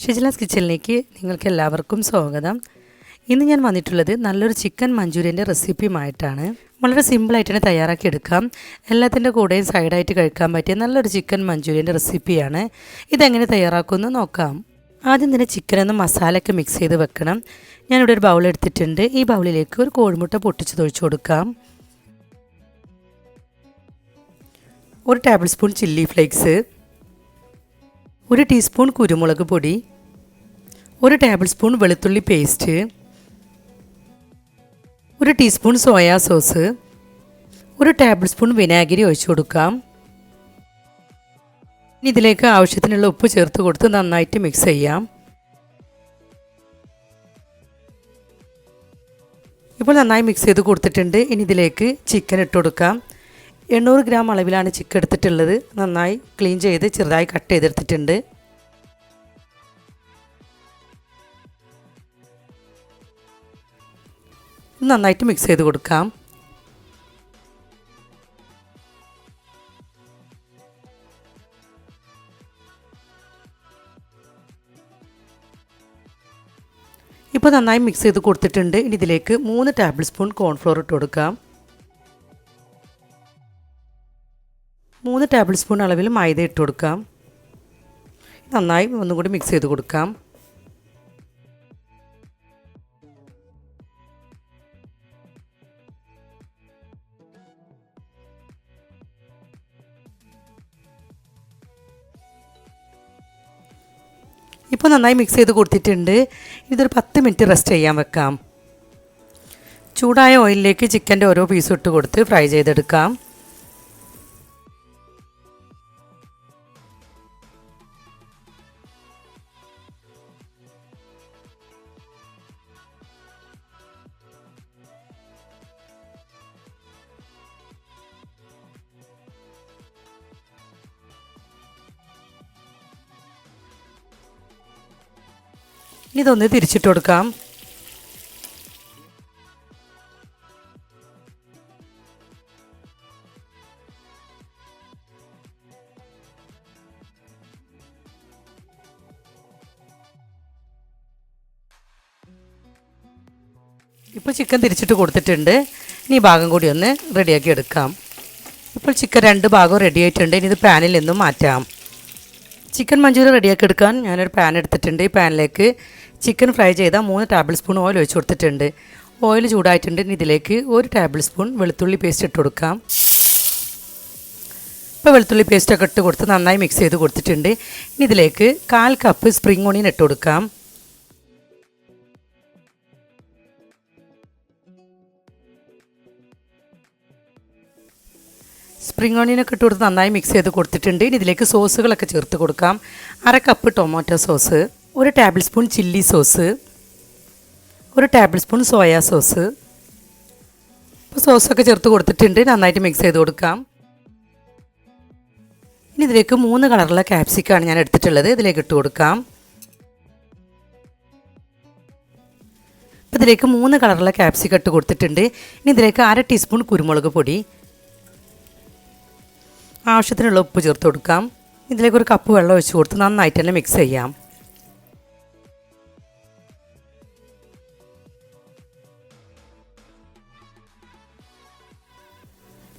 ഷിജിലാസ് കിച്ചണിലേക്ക് നിങ്ങൾക്ക് എല്ലാവർക്കും സ്വാഗതം. ഇന്ന് ഞാൻ വന്നിട്ടുള്ളത് നല്ലൊരു ചിക്കൻ മഞ്ചൂരിയന്റെ റെസിപ്പിയുമായിട്ടാണ്. വളരെ സിമ്പിളായിട്ട് തന്നെ തയ്യാറാക്കി എടുക്കാം എല്ലാത്തിന്റെ കൂടെയും സൈഡായിട്ട് കഴിക്കാൻ പറ്റിയ നല്ലൊരു ചിക്കൻ മഞ്ചൂരിയന്റെ റെസിപ്പിയാണ്. ഇതെങ്ങനെ തയ്യാറാക്കുമെന്ന് നോക്കാം. ആദ്യം തന്നെ ചിക്കനൊന്ന് മസാലയൊക്കെ മിക്സ് ചെയ്ത് വെക്കണം. ഞാനിവിടെ ഒരു ബൗൾ എടുത്തിട്ടുണ്ട്. ഈ ബൗളിലേക്ക് ഒരു കോഴിമുട്ട പൊട്ടിച്ച് തൊഴിച്ചു കൊടുക്കാം. ഒരു ടേബിൾ സ്പൂൺ ചില്ലി ഫ്ലേക്സ് ഒരു ടീസ്പൂൺ കുരുമുളക് പൊടി. ഒരു ടേബിൾ സ്പൂൺ വെളുത്തുള്ളി പേസ്റ്റ് ഒരു ടീസ്പൂൺ സോയാ സോസ് ഒരു ടേബിൾ സ്പൂൺ വിനാഗിരി ഒഴിച്ചു കൊടുക്കാം. ഇനി ഇതിലേക്ക് ആവശ്യത്തിനുള്ള ഉപ്പ് ചേർത്ത് കൊടുത്ത് നന്നായിട്ട് മിക്സ് ചെയ്യാം. ഇപ്പോൾ നന്നായി മിക്സ് ചെയ്ത് കൊടുത്തിട്ടുണ്ട്. ഇനി ഇതിലേക്ക് ചിക്കൻ ഇട്ട് കൊടുക്കാം. എണ്ണൂറ് ഗ്രാം അളവിലാണ് ചിക്കൻ എടുത്തിട്ടുള്ളത്. നന്നായി ക്ലീൻ ചെയ്ത് ചെറുതായി കട്ട് ചെയ്തെടുത്തിട്ടുണ്ട്. നന്നായിട്ട് മിക്സ് ചെയ്ത് കൊടുക്കാം. ഇപ്പോൾ നന്നായി മിക്സ് ചെയ്ത് കൊടുത്തിട്ടുണ്ട്. ഇനി ഇതിലേക്ക് മൂന്ന് ടേബിൾ സ്പൂൺ കോൺഫ്ലോർ ഇട്ട് കൊടുക്കാം. മൂന്ന് ടേബിൾ സ്പൂൺ അളവിൽ മൈദ ഇട്ട് കൊടുക്കാം. നന്നായി ഒന്നും കൂടി മിക്സ് ചെയ്ത് കൊടുക്കാം. ഇപ്പോൾ നന്നായി മിക്സ് ചെയ്ത് കൊടുത്തിട്ടുണ്ട്. ഇതൊരു പത്ത് മിനിറ്റ് റെസ്റ്റ് ചെയ്യാൻ വെക്കാം. ചൂടായ ഓയിലിലേക്ക് ചിക്കന്റെ ഓരോ പീസും ഇട്ട് കൊടുത്ത് ഫ്രൈ ചെയ്തെടുക്കാം. ഇതൊന്ന് തിരിച്ചിട്ട് കൊടുക്കാം. ഇപ്പോൾ ചിക്കൻ തിരിച്ചിട്ട് കൊടുത്തിട്ടുണ്ട്. ഇനി ഭാഗം കൂടി ഒന്ന് റെഡിയാക്കി എടുക്കാം. ഇപ്പോൾ ചിക്കൻ രണ്ട് ഭാഗവും റെഡി ആയിട്ടുണ്ട്. ഇനി ഇത് പാനിൽ നിന്നും മാറ്റാം. ചിക്കൻ മഞ്ചൂരി റെഡിയാക്കി എടുക്കാൻ ഞാനൊരു പാൻ എടുത്തിട്ടുണ്ട്. ഈ പാനിലേക്ക് ചിക്കൻ ഫ്രൈ ചെയ്ത മൂന്ന് ടേബിൾ സ്പൂൺ ഓയിൽ ഒഴിച്ചു കൊടുത്തിട്ടുണ്ട്. ഓയിൽ ചൂടായിട്ടുണ്ട്. ഇനി ഇതിലേക്ക് ഒരു ടേബിൾ സ്പൂൺ വെളുത്തുള്ളി പേസ്റ്റ് ഇട്ട് കൊടുക്കാം. ഇപ്പോൾ വെളുത്തുള്ളി പേസ്റ്റൊക്കെ ഇട്ട് കൊടുത്ത് നന്നായി മിക്സ് ചെയ്ത് കൊടുത്തിട്ടുണ്ട്. ഇനി ഇതിലേക്ക് കാൽ കപ്പ് സ്പ്രിംഗ് ഓണിയൻ ഇട്ട് കൊടുക്കാം. സ്പ്രിംഗ് ഓണിയനൊക്കെ ഇട്ട് കൊടുത്ത് നന്നായി മിക്സ് ചെയ്ത് കൊടുത്തിട്ടുണ്ട്. ഇനി ഇതിലേക്ക് സോസുകളൊക്കെ ചേർത്ത് കൊടുക്കാം. അര കപ്പ് ടൊമാറ്റോ സോസ് ഒരു ടേബിൾ സ്പൂൺ ചില്ലി സോസ് ഒരു ടേബിൾ സ്പൂൺ സോയാ സോസ് ഇപ്പോൾ സോസൊക്കെ ചേർത്ത് കൊടുത്തിട്ടുണ്ട്. നന്നായിട്ട് മിക്സ് ചെയ്ത് കൊടുക്കാം. ഇനി ഇതിലേക്ക് മൂന്ന് കളറുള്ള ക്യാപ്സിക്കാണ് ഞാൻ എടുത്തിട്ടുള്ളത്. ഇതിലേക്ക് ഇട്ട് കൊടുക്കാം. ഇപ്പോൾ ഇതിലേക്ക് മൂന്ന് കളറുള്ള ക്യാപ്സിക്കം ഇട്ട് കൊടുത്തിട്ടുണ്ട്. ഇനി ഇതിലേക്ക് അര ടീസ്പൂൺ കുരുമുളക് പൊടി ആവശ്യത്തിനുള്ള ഉപ്പ് ചേർത്ത് കൊടുക്കാം. ഇതിലേക്ക് ഒരു കപ്പ് വെള്ളം ഒഴിച്ച് കൊടുത്ത് നന്നായിട്ട് തന്നെ മിക്സ് ചെയ്യാം.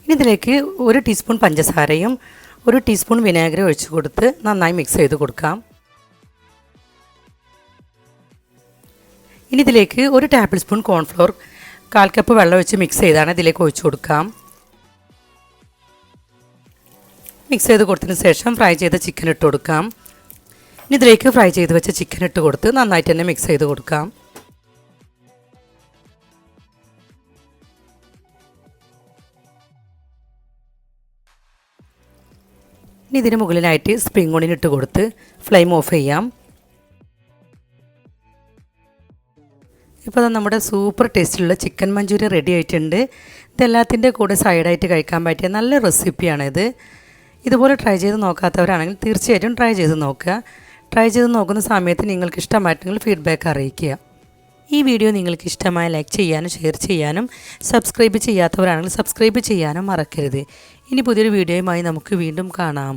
ഇനി ഇതിലേക്ക് ഒരു ടീസ്പൂൺ പഞ്ചസാരയും ഒരു ടീസ്പൂൺ വിനാഗിരി ഒഴിച്ച് കൊടുത്ത് നന്നായി മിക്സ് ചെയ്ത് കൊടുക്കാം. ഇനി ഇതിലേക്ക് ഒരു ടേബിൾ സ്പൂൺ കോൺഫ്ലോർ കാൽ കപ്പ് വെള്ളം വെച്ച് മിക്സ് ചെയ്താണ് ഇതിലേക്ക് ഒഴിച്ചു കൊടുക്കാം. മിക്സ് ചെയ്ത് കൊടുത്തതിന് ശേഷം ഫ്രൈ ചെയ്ത ചിക്കൻ ഇട്ട് കൊടുക്കാം. ഇനി ഇതിലേക്ക് ഫ്രൈ ചെയ്ത് വെച്ച ചിക്കൻ ഇട്ട് കൊടുത്ത് നന്നായിട്ട് തന്നെ മിക്സ് ചെയ്ത് കൊടുക്കാം. ഇനി ഇതിന് മുകളിലായിട്ട് സ്പ്രിംഗ് ഓണിയൻ ഇട്ട് കൊടുത്ത് ഫ്ലെയിം ഓഫ് ചെയ്യാം. ഇപ്പോൾ നമ്മുടെ സൂപ്പർ ടേസ്റ്റിലുള്ള ചിക്കൻ മഞ്ചൂരി റെഡി ആയിട്ടുണ്ട്. ഇതെല്ലാത്തിന്റെ കൂടെ സൈഡായിട്ട് കഴിക്കാൻ പറ്റിയ നല്ല റെസിപ്പിയാണിത് ഇതുപോലെ ട്രൈ ചെയ്ത് നോക്കാത്തവരാണെങ്കിൽ തീർച്ചയായിട്ടും ട്രൈ ചെയ്ത് നോക്കുക. ട്രൈ ചെയ്ത് നോക്കുന്ന സമയത്ത് നിങ്ങൾക്ക് ഇഷ്ടമായിട്ടെങ്കിൽ ഫീഡ്ബാക്ക് അറിയിക്കുക. ഈ വീഡിയോ നിങ്ങൾക്ക് ഇഷ്ടമായ ലൈക്ക് ചെയ്യാനും ഷെയർ ചെയ്യാനും സബ്സ്ക്രൈബ് ചെയ്യാത്തവരാണെങ്കിൽ സബ്സ്ക്രൈബ് ചെയ്യാനും മറക്കരുത്. ഇനി പുതിയൊരു വീഡിയോയുമായി നമുക്ക് വീണ്ടും കാണാം.